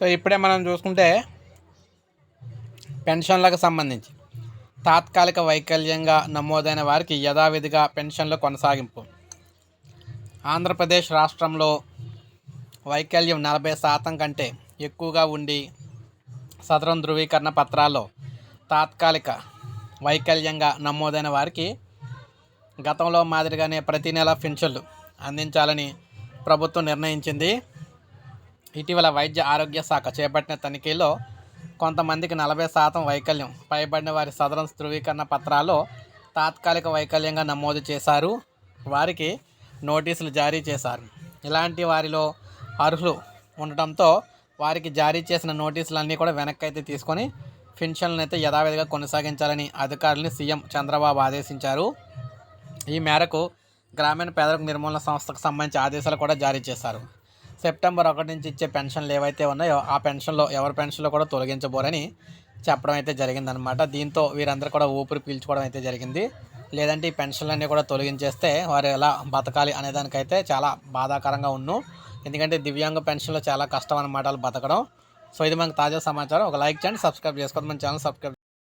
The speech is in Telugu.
సో ఇప్పుడే మనం చూసుకుంటే పెన్షన్లకు సంబంధించి తాత్కాలిక వైకల్యంగా నమోదైన వారికి యథావిధిగా పెన్షన్ల కొనసాగింపు. ఆంధ్రప్రదేశ్ రాష్ట్రంలో వైకల్యం నలభై శాతం కంటే ఎక్కువగా ఉండి సదరం ధృవీకరణ పత్రాల్లో తాత్కాలిక వైకల్యంగా నమోదైన వారికి గతంలో మాదిరిగానే ప్రతి నెల పెన్షన్లు అందించాలని ప్రభుత్వం నిర్ణయించింది. ఇటీవల వైద్య ఆరోగ్య శాఖ చేపట్టిన తనిఖీలో కొంతమందికి నలభై శాతం వైకల్యం. పైబడిన వారి సదరం ధృవీకరణ పత్రాల్లో తాత్కాలిక వైకల్యంగా నమోదు చేశారు. వారికి నోటీసులు జారీ చేశారు. ఇలాంటి వారిలో అర్హులు ఉండటంతో వారికి జారీ చేసిన నోటీసులన్నీ కూడా వెనక్కి అయితే తీసుకొని పెన్షన్లను అయితే యథావిధిగా కొనసాగించాలని అధికారులను సీఎం చంద్రబాబు ఆదేశించారు. ఈ మేరకు గ్రామీణ పేదరిక నిర్మూలన సంస్థకు సంబంధించి ఆదేశాలు కూడా జారీ చేశారు. సెప్టెంబర్ ఒకటి నుంచి ఇచ్చే పెన్షన్లు ఏవైతే ఉన్నాయో ఆ పెన్షన్లో ఎవరి పెన్షన్లో కూడా తొలగించబోరని చెప్పడం అయితే జరిగిందనమాట దీంతో వీరందరూ కూడా ఊపిరి పీల్చుకోవడం అయితే జరిగింది. లేదంటే ఈ పెన్షన్లన్నీ కూడా తొలగించేస్తే వారు ఎలా బతకాలి అనే దానికైతే చాలా బాధాకరంగా ఉన్ను. ఎందుకంటే దివ్యాంగ పెన్షన్లో చాలా కష్టం అన్నమాట వాళ్ళు బతకడం. సో ఇది మనకు తాజా సమాచారం. ఒక లైక్ చేయండి సబ్స్క్రైబ్ చేసుకోండి. మన ఛానల్ సబ్స్క్రైబ్